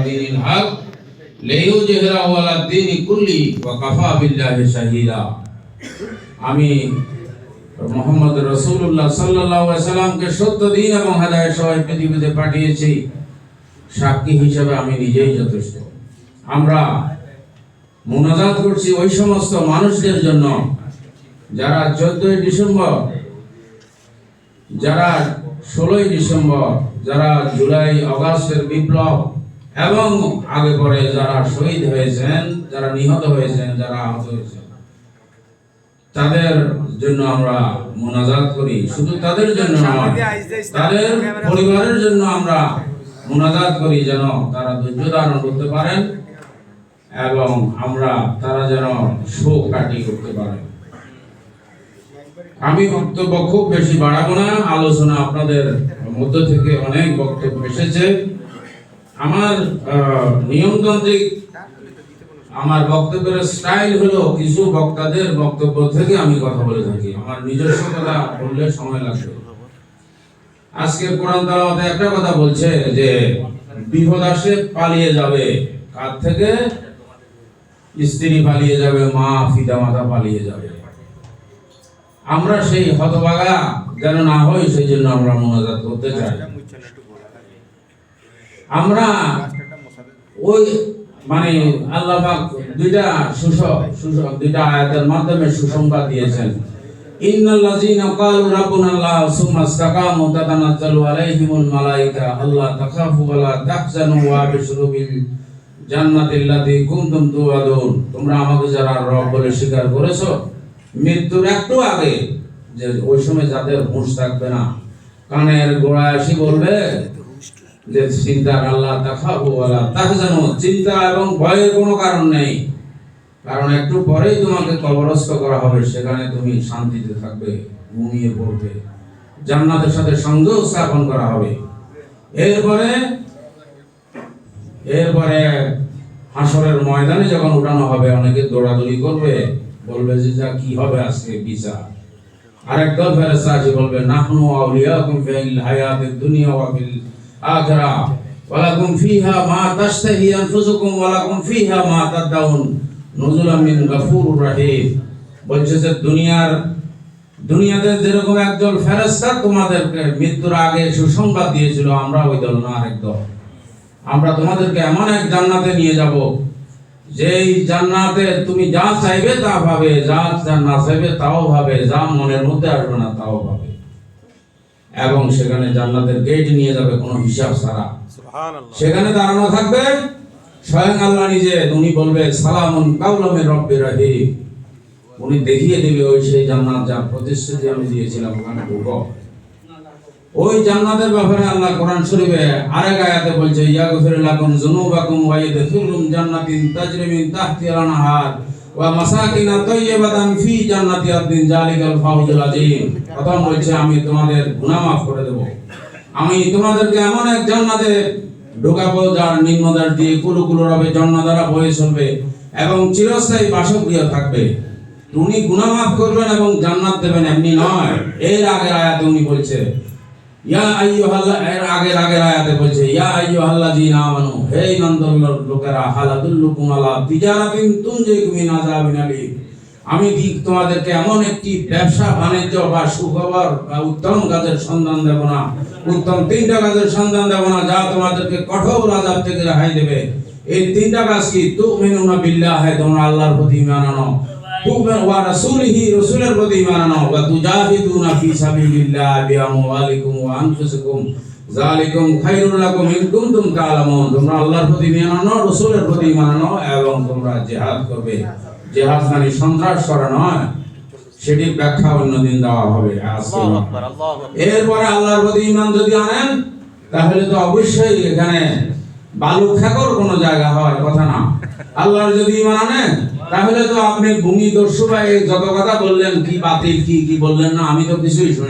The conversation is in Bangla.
ودين الحق ليظهره على الدين كله وكفى بالله شهيدا আমি মোহাম্মদ রসুল্লাহ সাল্লাহ সাল্লামকে সত্য দিন এবং হাদায় সবাই পৃথিবীতে পাঠিয়েছি সাক্ষী হিসেবে আমি নিজেই যথেষ্ট আমরা মোনাজাত করছি ওই সমস্ত মানুষদের জন্য যারা চোদ্দই ডিসেম্বর যারা ষোলোই ডিসেম্বর যারা জুলাই অগাস্টের বিপ্লব এবং আগে পরে যারা শহীদ হয়েছেন যারা নিহত হয়েছেন যারা আহত হয়েছেন তাদের জন্য আমরা মোনাজাত করি। শুধু তাদের জন্য নয় তাদের পরিবারের জন্য আমরা মোনাজাত করি যেন তারা ধৈর্য ধারণ করতে পারেন এবং আমরা তারা যেন শোক কাটিয়ে করতে পারেন। আমি বক্তব্য খুব বেশি বাড়াবো না। আলোচনা আপনাদের মধ্য থেকে অনেক বক্তব্য এসেছে। আমার নিয়মতান্ত্রিক আমার বক্তব্যের স্টাইল হলো কিছু বক্তাদের বক্তব্য থেকে আমি কথা বলে থাকি। আমার নিজস্ব কথা বললে সময় লাগবে। আজকে কোরআন তালাওয়াতে একটা কথা বলছে যে, বিপদ আসে, পালিয়ে যাবে। কার থেকে? স্ত্রী পালিয়ে যাবে, মা পিতা মাতা পালিয়ে যাবে। আমরা সেই হতভাগা যেন না হই, সেই জন্য আমরা মোনাজাত করতে চাই। আমরা ওই মানে আল্লাহ পাক দুইটা সুস সুস দুইটা আয়াতের মাধ্যমে সুসংবাদ দিয়েছেন। ইন্নাল্লাযীনা ক্বালু রাব্বুনাল্লাহ সুম্মা ইসতাকামু তাতানাজ্জালু আলাইহিমুল মালায়েকা আল্লা তাখাফু ওয়া লা তাহজানু ওয়া আবশিরু বিল জান্নাতিল্লাতী কুনতুম তুআদুন তোমরা আমাকে যারা রব বলে স্বীকার করেছ মৃত্যুর একটু আগে যে ওই সময় যাদের হুঁশ থাকবে না। কানের গোড়ায় আসি বলবে যে চিন্তা আল্লাহ তাখাবু তাহজানু, চিন্তা এবং ভয়ের কোনো কারণ নেই। কারণ একটু পরেই তোমাকে করা হবে, সেখানে তুমি শান্তিতে থাকবে, ঘুমিয়ে পড়বে। জান্নাতের সাথে সংযোগ স্থাপন করা হবে। এরপরে এরপরে হাসরের ময়দানে যখন উঠানো হবে, অনেকে দৌড়াদৌড়ি করবে, বলবে যে, যা, কি হবে আজকে বিচার? আরেক দল ফেরেশতা আছে বলবে, নাহনু দুনিয়া ওয়া আখিরা। ওয়ালাকুম ফিহা মা তাশতাহি আনফুসুকুম, ওয়ালাকুম ফিহা মা তাদাউন। নুজুলাম মিন গাফুরুর রহিম। বলছে যে দুনিয়ার দুনিয়াতে যেরকম একদল ফেরেশতা তোমাদেরকে মৃত্যুর আগে সুসংবাদ দিয়েছিল আমরা ওই দল না, আরেক আমরা তোমাদেরকে এমন এক জান্নাতে নিয়ে যাব, যেই জান্নাতে তুমি যা চাইবে তা পাবে যা না চাইবে তাও পাবে, যা মনের মধ্যে আসবে না তাও পাবে। এবং সেখানে জান্নাতের গেট নিয়ে যাবে কোনো হিসাব ছাড়া। সেখানে দাঁড়ানো থাকবে স্বয়ং আল্লাহ নিজে উনি বলবে সালামুন কাউলামে রব্বে রাহিম। উনি দেখিয়ে দেবে ওই সেই জান্নাত যা প্রতিশ্রুতি আমি দিয়েছিলাম ওখানে ঢুকো। ওই জান্নাতের ব্যাপারে আল্লাহ কোরআন শরীফে আরেক আয়াতে বলছে ইয়াগফির লাকুম যুনুবাকুম ওয়া ইয়াদখিলুকুম জান্নাতিন তাজরি মিন তাহতিহা আল-আনহার ওয়া তাইয়্যিবাতান ফি জান্নাতি আদনিন জালিকাল ফাউজুল আযীম। প্রথম বলছে, আমি তোমাদের গুনাহ মাফ করে দেব। আমি তোমাদেরকে এমন এক জান্নাতে ঢোকাবো, যার নিম্নদার দিয়ে কুলু কুলু রবে জন্মধারা বয়ে চলবে এবং চিরস্থায়ী বাসগৃহ থাকবে। উনি গুনাহ করবেন এবং জান্নাত দেবেন এমনি নয়। এর আগের আয়াতে উনি বলছে ইয়া এর আগের আগের আয়াতে বলছে, ইয়া হে লোকেরা আলা তিজারাতিন আমি কি তোমাদেরকে এমন একটি ব্যবসা, বাণিজ্য বা সুখবর বা উত্তম কাজের সন্ধান দেব না। উত্তম তিনটা কাজের সন্ধান দেব না, যা তোমাদেরকে কঠোর আযাব থেকে রেহাই দেবে। এই তিনটা কাজ কি? তুমিনুনা বিল্লাহি, তোমরা আল্লাহর প্রতি আনো। তুমিন ওয়া রাসূলিহি রাসূলের প্রতি ঈমান আনো ওয়া তুজাহিদুনা ফি সাবিলিল্লাহ বিআমওয়ালিকুম ওয়া আনফুসিকুম। খায়রুল লাকুম ইন কুনতুম তা'লামুন তোমরা আল্লাহর প্রতি ঈমান আনো রাসূলের প্রতি ঈমান আনো এবং তোমরা জিহাদ করবে। জিহাদ মানে সন্ত্রাস করা নয় সেটির ব্যাখ্যা অন্যদিন দেওয়া হবে আজকে। এরপরে আল্লাহর প্রতি ঈমান যদি আনেন তাহলে তো অবশ্যই এখানে বালু খেকর কোনো জায়গা হওয়ার কথা না। আল্লাহর যদি ঈমান আনেন তাহলে তো আপনি ভূমি দর্শু ভাই যত কথা বললেন, কি বাতিল, কি কি বললেন না, আমি তো কিছুই শুনি